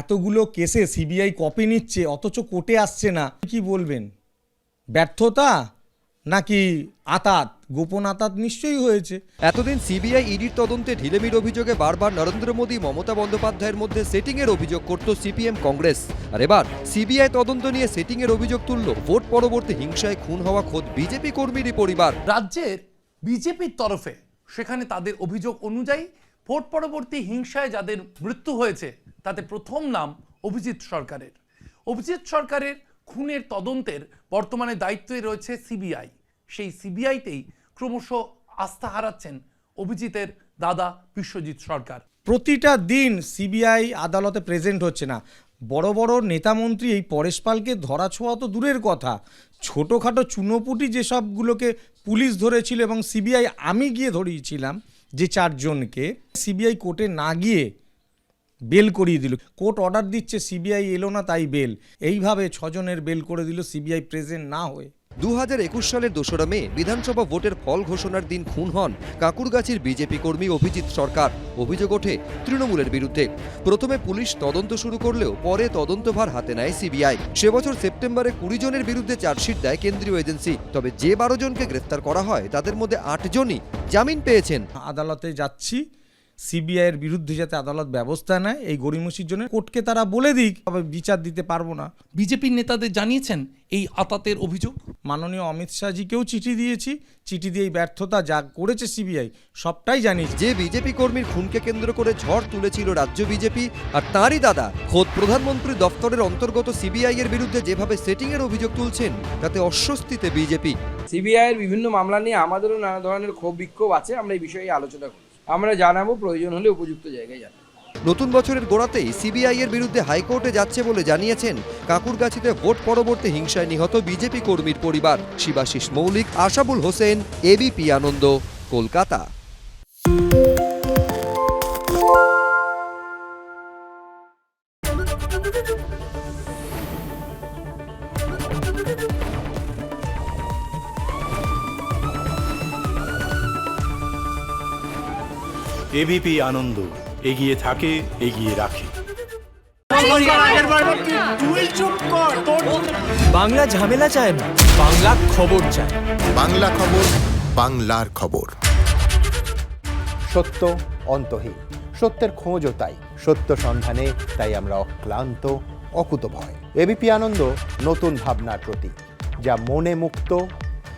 এতগুলো কেসে CBI copy নিচ্ছে অথচ কোর্টে আসছে না। কি বলবেন? ব্যর্থতা নাকি আতাত? গোপন আতাত নিশ্চয়ই হয়েছে। এতদিন সিবিআই ইডির তদন্তে ঢিলেমির অভিযোগে বারবার নরেন্দ্র মোদী মমতা বন্দ্যোপাধ্যায়ের মধ্যে সেটিংয়ের অভিযোগ করত সিপিএম কংগ্রেস। আর এবার সিবিআই তদন্ত নিয়ে সেটিংয়ের অভিযোগ তুলল। ভোট পরবর্তী হিংসায় খুন হওয়া খোদ বিজেপি কর্মীরই পরিবার। রাজ্যের বিজেপির তরফে সেখানে তাদের অভিযোগ অনুযায়ী ভোট পরবর্তী হিংসায় যাদের মৃত্যু হয়েছে, তাতে প্রথম নাম অভিজিৎ সরকারের। অভিজিৎ সরকারের খুনের তদন্তের বর্তমানে দায়িত্বে রয়েছে সিবিআই। সেই সিবিআইতেই ক্রমশ আস্থা হারাচ্ছেন অভিজিতের দাদা বিশ্বজিৎ সরকার। প্রতিটা দিন সিবিআই আদালতে প্রেজেন্ট হচ্ছে না। বড় বড় নেতামন্ত্রী এই পরেশ পালকে ধরা ছোঁয়া তো দূরের কথা। ছোটোখাটো চুনোপুটি যেসবগুলোকে পুলিশ ধরেছিল এবং সিবিআই আমি গিয়ে ধরিয়েছিলাম যে চারজনকে সিবিআই কোর্টে না গিয়ে বেল করিয়ে দিল। কোর্ট অর্ডার দিচ্ছে, সিবিআই এলো না, তাই বেল। এইভাবে ছজনের বেল করে দিল সিবিআই প্রেজেন্ট না হয়ে। দু হাজার একুশ সালের দোসরা মে বিধানসভা ভোটের ফল ঘোষণার দিন খুন হন কাকুরগাছির বিজেপি কর্মী অভিজিৎ সরকার। অভিযোগ ওঠে তৃণমূলের বিরুদ্ধে। প্রথমে পুলিশ তদন্ত শুরু করলেও পরে তদন্তভার হাতে নেয় সিবিআই। সে বছর সেপ্টেম্বরে কুড়ি জনের বিরুদ্ধে চার্জশিট দেয় কেন্দ্রীয় এজেন্সি। তবে যে বারো জনকে গ্রেফতার করা হয়, তাদের মধ্যে আটজনই জামিন পেয়েছেন। আদালতে যাচ্ছি। সিবিআইয়ের বিরুদ্ধে যাতে আদালত ব্যবস্থা নেয় এই গরিমসির জন্য কোর্টকে তারা বলে দিক তবে বিচার দিতে পারব না। বিজেপির নেতাদের জানিয়েছেন এই আতাতের অভিযোগ। মাননীয় অমিত শাহজিকেও চিঠি দিয়েছি চিঠি দিয়ে এই ব্যর্থতা যা করেছে সিবিআই সবটাই জানিয়েছি। যে বিজেপি কর্মীর খুনকে কেন্দ্র করে ঝড় তুলেছিল রাজ্য বিজেপি আর তারই দাদা খোদ প্রধানমন্ত্রী দফতরের অন্তর্গত সিবিআই এর বিরুদ্ধে যেভাবে সেটিংয়ের অভিযোগ তুলছেন তাতে অস্বস্তিতে বিজেপি। সিবিআইয়ের বিভিন্ন মামলা নিয়ে আমাদেরও নানা ধরনের ক্ষোভ বিক্ষোভ আছে আমরা এই বিষয়ে আলোচনা করি আমরা জানাব, প্রয়োজন হলে উপযুক্ত জায়গায় জানাব। নতুন বছরের গোড়াতেই সিবিআই এর বিরুদ্ধে হাইকোর্টে যাচ্ছে বলে জানিয়েছেন কাকুরগাছিতে ভোট পরবর্তী হিংসায় নিহত বিজেপি কর্মীর পরিবার। শিবাশিস মৌলিক, আশাবুল হোসেন, এবিপি আনন্দ, কলকাতা। এবিপি আনন্দ এগিয়ে থাকে এগিয়ে রাখে। বাংলা ঝামেলা চায় না বাংলা খবর চায়। বাংলা খবর বাংলার খবর। সত্য অন্তহীন সত্যের খোঁজও তাই। সত্য সন্ধানে তাই আমরা অক্লান্ত অকুতভয়। এবিপি আনন্দ নতুন ভাবনার প্রতীক যা মনে মুক্ত